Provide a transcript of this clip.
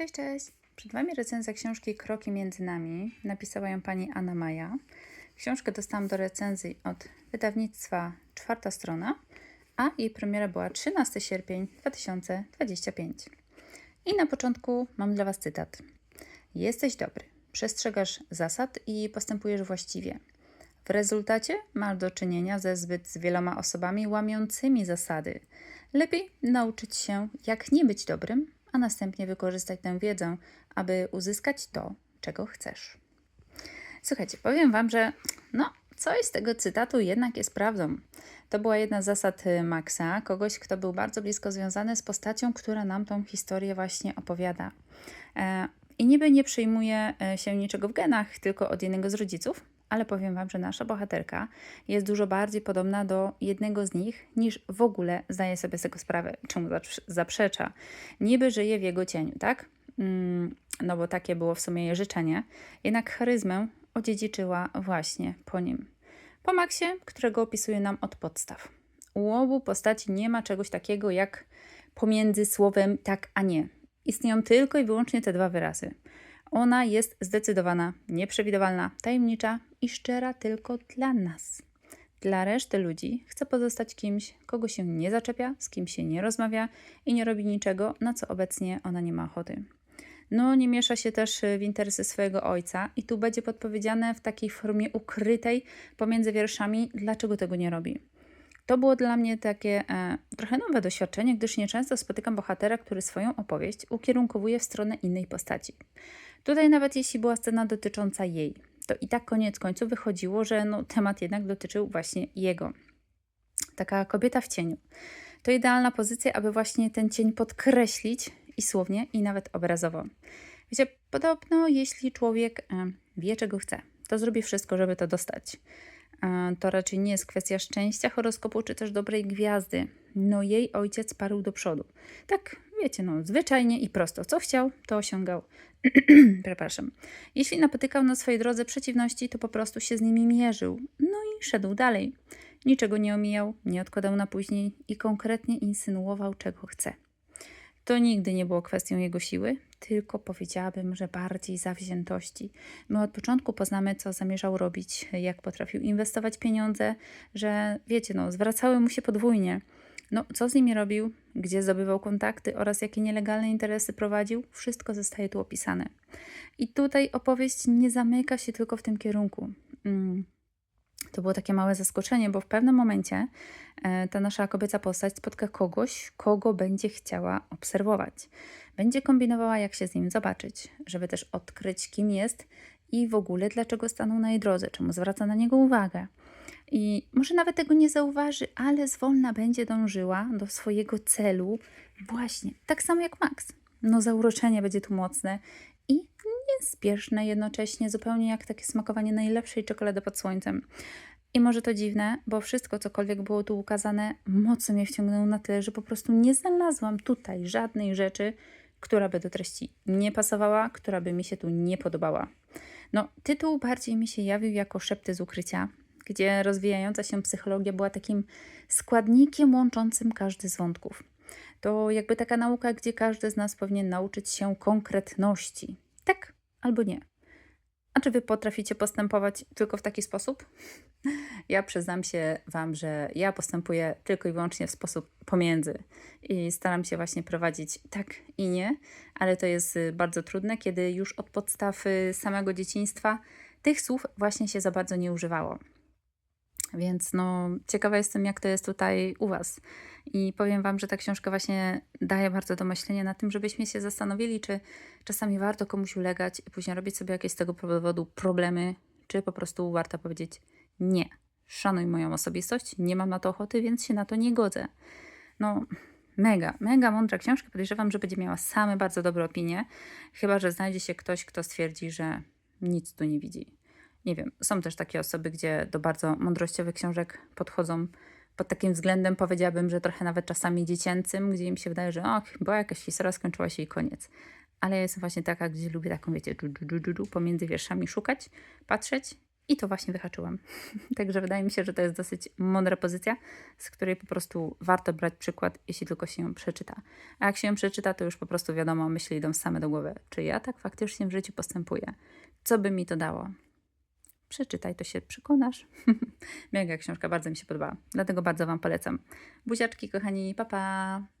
Cześć, cześć! Przed Wami recenzja książki Kroki między nami. Napisała ją pani Anna Maja. Książkę dostałam do recenzji od wydawnictwa Czwarta Strona, a jej premiera była 13 sierpień 2025. I na początku mam dla Was cytat. Jesteś dobry, przestrzegasz zasad i postępujesz właściwie. W rezultacie masz do czynienia ze zbyt wieloma osobami łamiącymi zasady. Lepiej nauczyć się, jak nie być dobrym, a następnie wykorzystać tę wiedzę, aby uzyskać to, czego chcesz. Słuchajcie, powiem Wam, że no, coś z tego cytatu jednak jest prawdą. To była jedna z zasad y, Maxa, kogoś, kto był bardzo blisko związany z postacią, która nam tą historię właśnie opowiada. I niby nie przyjmuje e, się niczego w genach, tylko od jednego z rodziców, ale powiem Wam, że nasza bohaterka jest dużo bardziej podobna do jednego z nich, niż w ogóle zdaje sobie z tego sprawę, czemu zaprzecza. Niby żyje w jego cieniu, tak? Mm, no bo takie było w sumie jej życzenie, jednak charyzmę odziedziczyła właśnie po nim. Po Maxie, którego opisuje nam od podstaw. U obu postaci nie ma czegoś takiego jak pomiędzy słowem tak a nie. Istnieją tylko i wyłącznie te dwa wyrazy. Ona jest zdecydowana, nieprzewidywalna, tajemnicza i szczera tylko dla nas. Dla reszty ludzi chce pozostać kimś, kogo się nie zaczepia, z kim się nie rozmawia i nie robi niczego, na co obecnie ona nie ma ochoty. No, nie miesza się też w interesy swojego ojca, i tu będzie podpowiedziane w takiej formie ukrytej pomiędzy wierszami, dlaczego tego nie robi. To było dla mnie takie e, trochę nowe doświadczenie, gdyż nieczęsto spotykam bohatera, który swoją opowieść ukierunkowuje w stronę innej postaci. Tutaj nawet jeśli była scena dotycząca jej, to i tak koniec końców wychodziło, że no, temat jednak dotyczył właśnie jego. Taka kobieta w cieniu. To idealna pozycja, aby właśnie ten cień podkreślić i słownie, i nawet obrazowo. Wiecie, podobno jeśli człowiek e, wie, czego chce, to zrobi wszystko, żeby to dostać. To raczej nie jest kwestia szczęścia, horoskopu czy też dobrej gwiazdy. No jej ojciec parł do przodu. Tak, wiecie, no zwyczajnie i prosto. Co chciał, to osiągał. Przepraszam. Jeśli napotykał na swojej drodze przeciwności, to po prostu się z nimi mierzył. No i szedł dalej. Niczego nie omijał, nie odkładał na później i konkretnie insynuował, czego chce. To nigdy nie było kwestią jego siły, tylko powiedziałabym, że bardziej zawziętości. My od początku poznamy, co zamierzał robić, jak potrafił inwestować pieniądze, że wiecie, no, zwracały mu się podwójnie. No, co z nimi robił, gdzie zdobywał kontakty oraz jakie nielegalne interesy prowadził, wszystko zostaje tu opisane. I tutaj opowieść nie zamyka się tylko w tym kierunku. Mm. To było takie małe zaskoczenie, bo w pewnym momencie e, ta nasza kobieca postać spotka kogoś, kogo będzie chciała obserwować. Będzie kombinowała, jak się z nim zobaczyć, żeby też odkryć, kim jest i w ogóle dlaczego stanął na jej drodze, czemu zwraca na niego uwagę. I może nawet tego nie zauważy, ale zwolna będzie dążyła do swojego celu, właśnie tak samo jak Max. No, zauroczenie będzie tu mocne i niespieszne jednocześnie, zupełnie jak takie smakowanie najlepszej czekolady pod słońcem. I może to dziwne, bo wszystko, cokolwiek było tu ukazane, mocno mnie wciągnęło na tyle, że po prostu nie znalazłam tutaj żadnej rzeczy, która by do treści nie pasowała, która by mi się tu nie podobała. No, tytuł bardziej mi się jawił jako szepty z ukrycia, gdzie rozwijająca się psychologia była takim składnikiem łączącym każdy z wątków. To jakby taka nauka, gdzie każdy z nas powinien nauczyć się konkretności. Tak albo nie. A czy wy potraficie postępować tylko w taki sposób? Ja przyznam się Wam, że ja postępuję tylko i wyłącznie w sposób pomiędzy i staram się właśnie prowadzić tak i nie, ale to jest y, bardzo trudne, kiedy już od podstaw samego dzieciństwa tych słów właśnie się za bardzo nie używało. Więc no, ciekawa jestem, jak to jest tutaj u Was. I powiem Wam, że ta książka właśnie daje bardzo do myślenia na tym, żebyśmy się zastanowili, czy czasami warto komuś ulegać i później robić sobie jakieś z tego powodu problemy, czy po prostu warto powiedzieć nie. Szanuj moją osobistość, nie mam na to ochoty, więc się na to nie godzę. No, mega, mega mądra książka. Podejrzewam, że będzie miała same bardzo dobre opinie, chyba że znajdzie się ktoś, kto stwierdzi, że nic tu nie widzi nie wiem, są też takie osoby, gdzie do bardzo mądrościowych książek podchodzą pod takim względem, powiedziałabym, że trochę nawet czasami dziecięcym, gdzie im się wydaje, że och, była jakaś historia, skończyła się i koniec. Ale ja jestem właśnie taka, gdzie lubię taką, wiecie, du, du, du, du, pomiędzy wierszami szukać, patrzeć i to właśnie wyhaczyłam. Także wydaje mi się, że to jest dosyć mądra pozycja, z której po prostu warto brać przykład, jeśli tylko się ją przeczyta. A jak się ją przeczyta, to już po prostu wiadomo, myśli idą same do głowy. Czy ja tak faktycznie w życiu postępuję? Co by mi to dało? Przeczytaj, to się przekonasz. Mega książka, bardzo mi się podoba, Dlatego bardzo Wam polecam. Buziaczki, kochani, papa! Pa.